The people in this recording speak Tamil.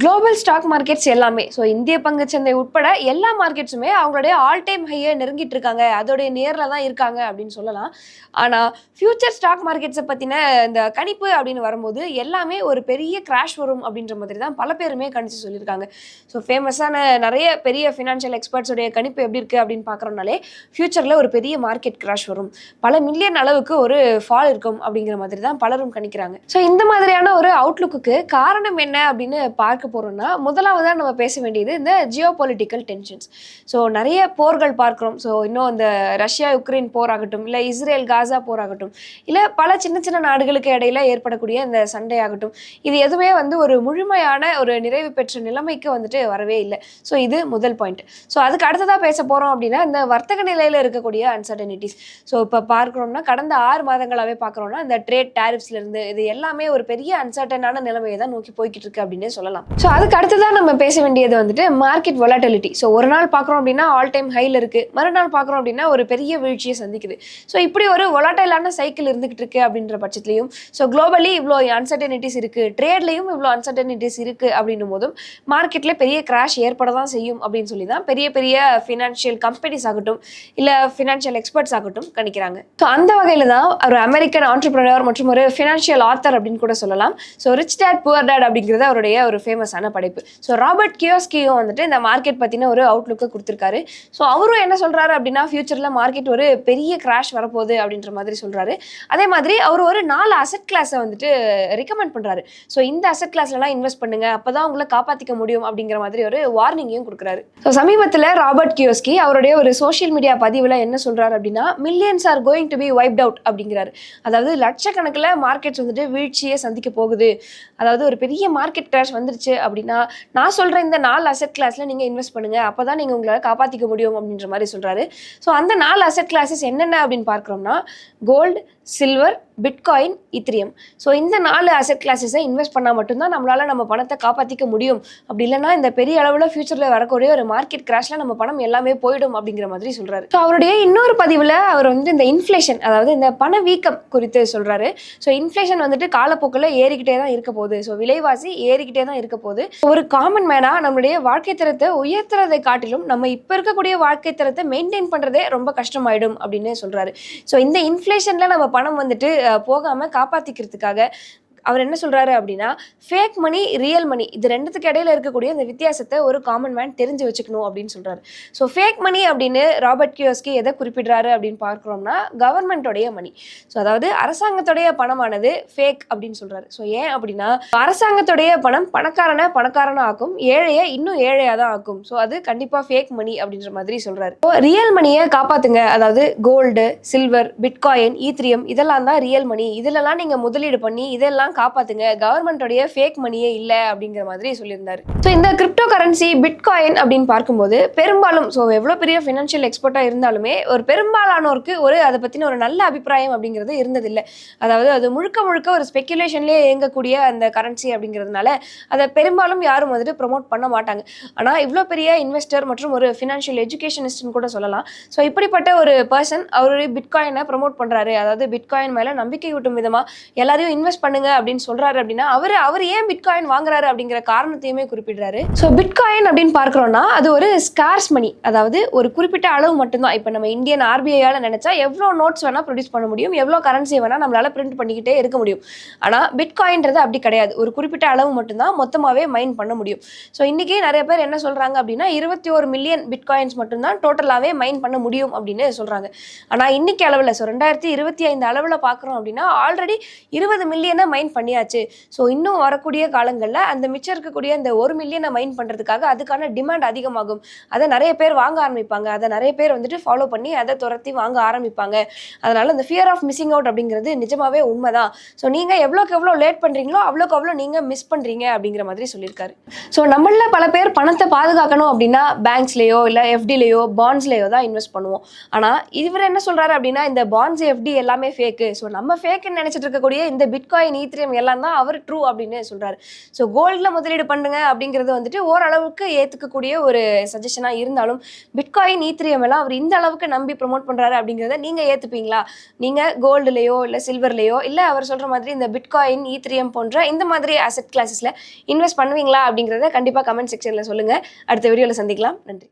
குளோபல் ஸ்டாக் மார்க்கெட்ஸ் எல்லாமே. ஸோ இந்திய பங்குச்சந்தை உட்பட எல்லா மார்க்கெட்ஸுமே அவங்களுடைய ஆல் டைம் ஹையை நெருங்கிட்டு இருக்காங்க. அதோடைய நேரில் தான் இருக்காங்க அப்படின்னு சொல்லலாம். ஆனால் ஃபியூச்சர் ஸ்டாக் மார்க்கெட்ஸை பற்றின இந்த கணிப்பு அப்படின்னு வரும்போது எல்லாமே ஒரு பெரிய கிராஷ் வரும் அப்படின்ற மாதிரி தான் பல பேருமே கணிச்சு சொல்லியிருக்காங்க. ஸோ ஃபேமஸான நிறைய பெரிய ஃபினான்ஷியல் எக்ஸ்பர்ட்ஸுடைய கணிப்பு எப்படி இருக்குது அப்படின்னு பார்க்குறோம்னாலே ஃபியூச்சரில் ஒரு பெரிய மார்க்கெட் கிராஷ் வரும். பல மில்லியன் அளவுக்கு ஒரு ஃபால் இருக்கும் அப்படிங்கிற மாதிரி தான் பலரும் கணிக்கிறாங்க. ஸோ இந்த மாதிரியான ஒரு அவுட்லுக்கு காரணம் என்ன அப்படின்னு பார்க்க போறோம்னா முதலாவதாக நம்ம பேச வேண்டியது இந்த ஜியோ பொலிட்டிக்கல் டென்ஷன்ஸ் ஸோ நிறைய போர்கள் பார்க்குறோம். ஸோ இன்னும் இந்த ரஷ்யா யுக்ரைன் போராகட்டும் இல்லை இஸ்ரேல் காசா போராகட்டும் இல்லை பல சின்ன சின்ன நாடுகளுக்கு இடையில ஏற்படக்கூடிய இந்த சண்டை ஆகட்டும் இது எதுவுமே வந்து ஒரு முழுமையான ஒரு நிறைவு பெற்ற நிலைமைக்கு வந்துட்டு வரவே இல்லை. ஸோ இது முதல் பாயிண்ட் ஸோ அதுக்கு அடுத்ததாக பேச போகிறோம் அப்படின்னா இந்த வர்த்தக நிலையில் இருக்கக்கூடிய அன்சர்டனிட்டிஸ் ஸோ இப்போ பார்க்குறோம்னா கடந்த ஆறு மாதங்களாகவே பார்க்குறோம்னா இந்த ட்ரேட் டேரிஃப்ஸ்லேருந்து இது எல்லாமே ஒரு பெரிய அன்சர்டனான நிலைமையை தான் நோக்கி போய்கிட்டு இருக்கு அப்படின்னே சொல்லலாம். ஸோ அதுக்கு அடுத்ததாக நம்ம பேச வேண்டியது வந்துட்டு மார்க்கெட் வொலாட்டிலிட்டி ஸோ ஒரு நாள் பார்க்குறோம் அப்படின்னா ஆல் டைம் ஹையில் இருக்குது மறுநாள் பார்க்குறோம் அப்படின்னா ஒரு பெரிய வீழ்ச்சியை சந்திக்குது. ஸோ இப்படி ஒரு வொலாட்டைலான சைக்கிள் இருந்துகிட்டு இருக்கு அப்படின்ற பட்சத்துலையும் ஸோ குளோபலி இவ்வளோ அன்சர்டனிட்டிஸ் இருக்குது ட்ரேட்லையும் இவ்வளோ அன்சர்டனிட்டிஸ் இருக்குது அப்படின்னும் போதும் மார்க்கெட்டில் பெரிய கிராஷ் ஏற்பட தான் செய்யும் அப்படின்னு சொல்லி தான் பெரிய பெரிய ஃபினான்ஷியல் கம்பெனிஸ் ஆகட்டும் இல்லை ஃபினான்ஷியல் எக்ஸ்பர்ட்ஸ் ஆகட்டும் கணிக்கிறாங்க. ஸோ அந்த வகையில் தான் ஒரு அமெரிக்கன் ஆண்டர்பிரினர் மற்றும் ஒரு ஃபினான்ஷியல் ஆத்தர் அப்படின்னு கூட சொல்லலாம். So rich dad poor dad அப்படிங்கிறது அவருடைய ஒரு ஃபேமஸான படைப்பு. ஸோ ராபர்ட் கியோஸ்கியும் வந்துட்டு இந்த மார்க்கெட் பற்றின ஒரு அவுட்லுக்கை கொடுத்துருக்காரு. ஸோ அவரும் என்ன சொல்கிறாரு அப்படின்னா ஃபியூச்சரில் மார்க்கெட் ஒரு பெரிய கிராஷ் வரப்போகுது அப்படின்ற மாதிரி சொல்கிறாரு அதே மாதிரி அவர் ஒரு நாலு அசெட் கிளாஸை வந்துட்டு ரெக்கமெண்ட் பண்ணுறாரு ஸோ இந்த அசெட் கிளாஸ்லலாம் இன்வெஸ்ட் பண்ணுங்கள் அப்போ தான் உங்களை காப்பாற்றிக்க முடியும் அப்படிங்கிற மாதிரி ஒரு வார்னிங்கையும் கொடுக்குறாரு. ஸோ சமீபத்தில் ராபர்ட் கியோஸ்கி அவருடைய ஒரு சோஷியல் மீடியா பதிவில் என்ன சொல்கிறாரு அப்படின்னா millions are going to be wiped out அப்படிங்கிறாரு. அதாவது லட்சக்கணக்கில் மார்க்கெட்ஸ் வந்துட்டு வீழ்ச்சியை சந்திக்க போகுது. அதாவது ஒரு பெரிய மார்க்கெட் கிராஷ் வந்து வந்துருச்சு அப்படின்னா நான் சொல்கிற இந்த நாலு அசெட் கிளாஸில் நீங்கள் இன்வெஸ்ட் பண்ணுங்கள் அப்போ தான் நீங்கள் உங்களால் காப்பாற்றிக்க முடியும் அப்படின்ற மாதிரி சொல்கிறாரு ஸோ அந்த நாலு அசெட் கிளாஸஸ் என்னென்ன அப்படின்னு பார்க்குறோம்னா gold silver bitcoin ethereum so இந்த நாலு அசெட் கிளாஸஸை இன்வெஸ்ட் பண்ணால் மட்டும்தான் நம்மளால் நம்ம பணத்தை காப்பாற்றிக்க முடியும். அப்படி இல்லைன்னா இந்த பெரிய அளவில் ஃபியூச்சரில் வரக்கூடிய ஒரு மார்க்கெட் கிராஷில் நம்ம பணம் எல்லாமே போயிடும் அப்படிங்கிற மாதிரி சொல்கிறாரு ஸோ அவருடைய இன்னொரு பதிவில் அவர் வந்து இந்த இன்ஃப்ளேஷன் அதாவது இந்த பண வீக்கம் குறித்து சொல்கிறாரு ஸோ இன்ஃப்ளேஷன் வந்துட்டு காலப்போக்கில் ஏறிக்கிட்டே தான் இருக்க போகுது. ஸோ விலைவாசி ஏறிக்கிட்டே தான் இருக்க போகுது ஒரு காமன் மேனாக நம்மளுடைய வாழ்க்கை தரத்தை உயர்த்துறதை காட்டிலும் நம்ம இப்போ இருக்கக்கூடிய வாழ்க்கை தரத்தை மெயின்டைன் பண்ணுறதே ரொம்ப கஷ்டமாயிடும் அப்படின்னு சொல்கிறாரு ஸோ இந்த இன்ஃப்ளேஷனில் நம்ம பணம் வந்துட்டு போகாம காப்பாற்றிக்கிறதுக்காக அவர் என்ன சொல்கிறாரு அப்படின்னா ஃபேக் மணி ரியல் மணி இது ரெண்டுத்துக்கு இடையில இருக்கக்கூடிய இந்த வித்தியாசத்தை ஒரு காமன் மேன் தெரிஞ்சு வச்சுக்கணும் அப்படின்னு சொல்கிறாரு ஸோ ஃபேக் மணி அப்படின்னு ராபர்ட் கியோஸ்கி எதை குறிப்பிடுறாரு அப்படின்னு பார்க்குறோம்னா கவர்மெண்ட்டோடைய மணி ஸோ அதாவது அரசாங்கத்துடைய பணமானது ஃபேக் அப்படின்னு சொல்கிறாரு ஸோ ஏன் அப்படின்னா அரசாங்கத்துடைய பணம் பணக்காரனை பணக்காரனாக ஆக்கும் ஏழையை இன்னும் ஏழையாக தான் ஆக்கும். ஸோ அது கண்டிப்பாக ஃபேக் மணி அப்படின்ற மாதிரி சொல்கிறாரு இப்போ ரியல் மணியை காப்பாற்றுங்க அதாவது கோல்டு சில்வர் பிட்காயின் ஈத்ரியம் இதெல்லாம் தான் ரியல் மணி இதிலலாம் நீங்கள் முதலீடு பண்ணி இதெல்லாம் காப்பாத்துங்க. கவர்மெண்டோடைய ஃபேக் மணியே இல்லை அப்படிங்கிற மாதிரி சொல்லியிருந்தாரு. ஸோ இந்த கிரிப்டோ கரன்சி பிட்காயின் அப்படின்னு பார்க்கும்போது பெரும்பாலும் ஸோ எவ்வளோ பெரிய ஃபினான்ஷியல் எக்ஸ்பர்ட்டாக இருந்தாலுமே ஒரு பெரும்பாலானோருக்கு ஒரு அதை பற்றின ஒரு நல்ல அபிப்பிராயம் அப்படிங்கிறது இருந்ததில்லை. அதாவது அது முழுக்க முழுக்க ஒரு ஸ்பெக்குலேஷன்லேயே இயங்கக்கூடிய அந்த கரன்சி அப்படிங்கிறதுனால அதை பெரும்பாலும் யாரும் வந்துட்டு ப்ரொமோட் பண்ண மாட்டாங்க. ஆனால் இவ்வளோ பெரிய இன்வெஸ்டர் மற்றும் ஒரு ஃபினான்ஷியல் எஜுகேஷனிஸ்ட்னு கூட சொல்லலாம். ஸோ இப்படிப்பட்ட ஒரு பர்சன் அவருடைய பிட்காயினை ப்ரொமோட் பண்ணுறாரு அதாவது பிட்காயின் மேலே நம்பிக்கை ஊட்டும் விதமாக எல்லாரையும் இன்வெஸ்ட் பண்ணுங்க அப்படின்னு சொல்றாரு அப்படின்னா அவர் அவர் ஏன் பிட்காயின் வாங்குறாரு அப்படிங்கிற காரணத்தையுமே குறிப்பிடுறாரு. ஸோ பிட்காயின் அப்படின்னு பார்க்குறோம்னா அது ஒரு ஸ்கார்ஸ் மணி அதாவது ஒரு குறிப்பிட்ட அளவு மட்டும்தான். இப்போ நம்ம இந்தியன் ஆர்பிஐயால் நினைச்சா எவ்வளோ நோட்ஸ் வேணால் ப்ரொடியூஸ் பண்ண முடியும் எவ்வளோ கரன்சி வேணால் நம்மளால் பிரிண்ட் பண்ணிக்கிட்டே இருக்க முடியும். ஆனால் பிட்காயின்றது அப்படி கிடையாது. ஒரு குறிப்பிட்ட அளவு மட்டும்தான் மொத்தமாகவே மைன் பண்ண முடியும். ஸோ இன்றைக்கி நிறைய பேர் என்ன சொல்கிறாங்க அப்படின்னா இருபத்தி ஒரு மில்லியன் பிட்காயின்ஸ் மட்டும்தான் டோட்டலாகவே மைன் பண்ண முடியும் அப்படின்னு சொல்கிறாங்க ஆனால் இன்னைக்கு அளவில் ஸோ ரெண்டாயிரத்தி இருபத்தி ஐந்து அளவில் பார்க்குறோம் அப்படின்னா ஆல்ரெடி இருபது மில்லியனை மைன் பண்ணியாச்சு. ஸோ இன்னும் வரக்கூடிய காலங்களில் அந்த மிச்சம் இருக்கக்கூடிய அந்த ஒரு மில்லியனை மைன் பண்ணுறதுக்காக அதுக்கான டிமாண்ட் அதிகமாகும். அதை நிறைய பேர் வாங்க ஆரம்பிப்பாங்க. அதை நிறைய பேர் வந்துட்டு ஃபாலோ பண்ணி அதை துரத்தி வாங்க ஆரம்பிப்பாங்க. அதனால இந்த ஃபியர் ஆஃப் மிஸ்ஸிங் அவுட் அப்படிங்கிறது நிஜமாவே உண்மைதான். ஸோ நீங்கள் எவ்வளோக்கு எவ்வளோ லேட் பண்ணுறீங்களோ அவ்வளோக்கு அவ்வளோ நீங்கள் மிஸ் பண்ணுறீங்க அப்படிங்கிற மாதிரி சொல்லியிருக்காரு. ஸோ நம்மள பல பேர் பணத்தை பாதுகாக்கணும் அப்படின்னா பேங்க்ஸ்லேயோ இல்லை எஃப்டிலேயோ பாண்ட்ஸ்லேயோ தான் இன்வெஸ்ட் பண்ணுவோம். ஆனால் இவர் என்ன சொல்கிறாரு அப்படின்னா இந்த பாண்ட்ஸ் எஃப்டி எல்லாமே ஃபேக்கு ஸோ நம்ம ஃபேக்குன்னு நினச்சிட்டு இருக்கக்கூடிய இந்த பிட்காயின் ஈத்ரி e ஈத்திரியம் எல்லாம் தான் அவர் ட்ரூ அப்படின்னு சொல்கிறாரு ஸோ கோல்டில் முதலீடு பண்ணுங்க அப்படிங்கிறது வந்துட்டு ஓரளவுக்கு ஏற்றுக்கக்கூடிய ஒரு சஜஷனாக இருந்தாலும் பிட்காயின் ஈத்திரியம் e எல்லாம் அவர் இந்த அளவுக்கு நம்பி ப்ரொமோட் பண்ணுறாரு அப்படிங்கிறத நீங்கள் ஏற்றுப்பீங்களா நீங்கள் கோல்டுலேயோ இல்லை சில்வர்லேயோ இல்லை அவர் சொல்கிற மாதிரி இந்த பிட்காயின் ஈத்திரியம் e போன்ற இந்த மாதிரி அசெட் கிளாஸஸில் இன்வெஸ்ட் பண்ணுவீங்களா அப்படிங்கிறத கண்டிப்பாக கமெண்ட் செக்ஷனில் சொல்லுங்கள் அடுத்த வீடியோவில் சந்திக்கலாம். நன்றி.